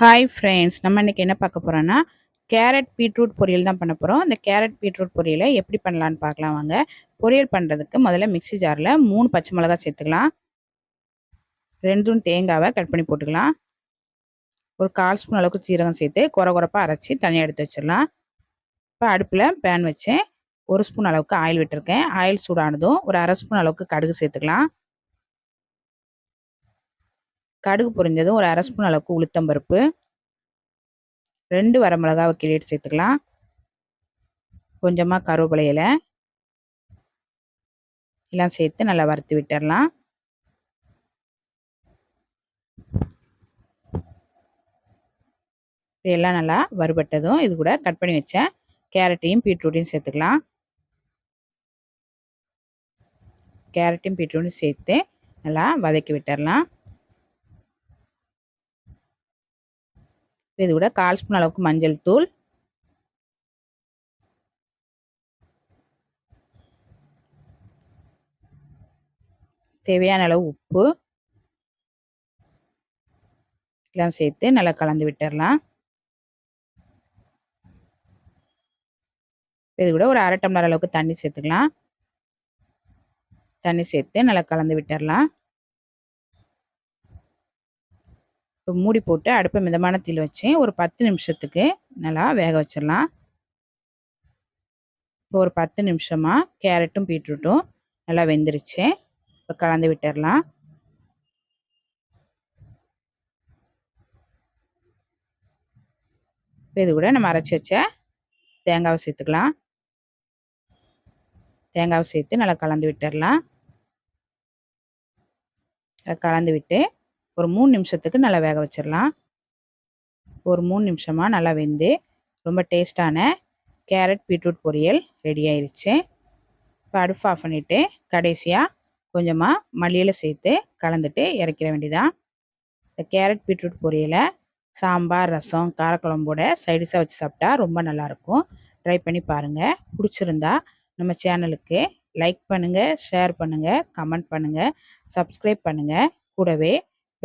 Hi friends நம்ம இன்றைக்கி என்ன பார்க்க போகிறோன்னா கேரட் பீட்ரூட் பொரியல் தான் பண்ண போகிறோம் இந்த கேரட் பீட்ரூட் பொரியலை எப்படி பண்ணலான்னு பார்க்கலாம் வாங்க. பொரியல் பண்ணுறதுக்கு முதல்ல மிக்சி ஜாரில் மூணு பச்சை மிளகா சேர்த்துக்கலாம். ரெண்டும் தேங்காவை கட் பண்ணி போட்டுக்கலாம். ஒரு கால் ஸ்பூன் அளவுக்கு சீரகம் சேர்த்து குறை குறப்பாக அரைச்சி தனியாக எடுத்து வச்சிடலாம். இப்போ அடுப்பில் பேன் வச்சு ஒரு ஸ்பூன் அளவுக்கு ஆயில் விட்டுருக்கேன். ஆயில் சூடானதும் ஒரு அரை ஸ்பூன் அளவுக்கு கடுகு சேர்த்துக்கலாம். கடுகு பொரிஞ்சதும் ஒரு அரை ஸ்பூன் அளவுக்கு உளுத்தம்பருப்பு ரெண்டு வரமிளகாவை கிள்ளிட்டு சேர்த்துக்கலாம். கொஞ்சமாக கருவேப்பிலையில எல்லாம் சேர்த்து நல்லா வறுத்து விட்டுடலாம் எல்லாம் நல்லா வறுபட்டதும் இது கூட கட் பண்ணி வச்ச கேரட்டையும் பீட்ரூட்டையும் சேர்த்துக்கலாம். கேரட்டையும் பீட்ரூட்டையும் சேர்த்து நல்லா வதக்கி விட்டுடலாம் இது கூட கால் ஸ்பூன் அளவுக்கு மஞ்சள் தூள். தேவையான அளவு உப்பு. எல்லாம் சேர்த்து நல்லா கலந்து விட்டுடலாம் இது கூட ஒரு அரை டம்ளர் அளவுக்கு தண்ணி சேர்த்துக்கலாம். தண்ணி சேர்த்து நல்லா கலந்து விட்டுடலாம் இப்போ மூடி போட்டு அடுப்பை மிதமான தீயில் வச்சு ஒரு பத்து நிமிஷத்துக்கு நல்லா வேக வச்சிடலாம். இப்போ ஒரு பத்து நிமிஷமாக கேரட்டும் பீட்ரூட்டும் நல்லா வெந்துருச்சு. இப்போ கலந்து விட்டுடலாம். இப்போ இது கூட நம்ம அரைச்சி வச்ச தேங்காவை சேர்த்துக்கலாம். தேங்காவை சேர்த்து நல்லா கலந்து விட்டுடலாம். கலந்து விட்டு ஒரு மூணு நிமிஷத்துக்கு நல்லா வேக வச்சிடலாம் ஒரு மூணு நிமிஷமாக நல்லா வெந்து ரொம்ப டேஸ்டான கேரட் பீட்ரூட் பொரியல் ரெடி ஆயிடுச்சு இப்போ அடுப்பு ஆஃப் பண்ணிவிட்டு கடைசியாக கொஞ்சமாக மல்லியில் சேர்த்து கலந்துட்டு இறக்கிற வேண்டியதான் இந்த கேரட் பீட்ரூட் பொரியலை சாம்பார் ரசம் காரக்குழம்போட சைடிஷாக வச்சு சாப்பிட்டா ரொம்ப நல்லாயிருக்கும். ட்ரை பண்ணி பாருங்கள் பிடிச்சிருந்தா நம்ம சேனலுக்கு லைக் பண்ணுங்கள் ஷேர் பண்ணுங்கள் கமெண்ட் பண்ணுங்கள் சப்ஸ்கிரைப் பண்ணுங்கள் கூடவே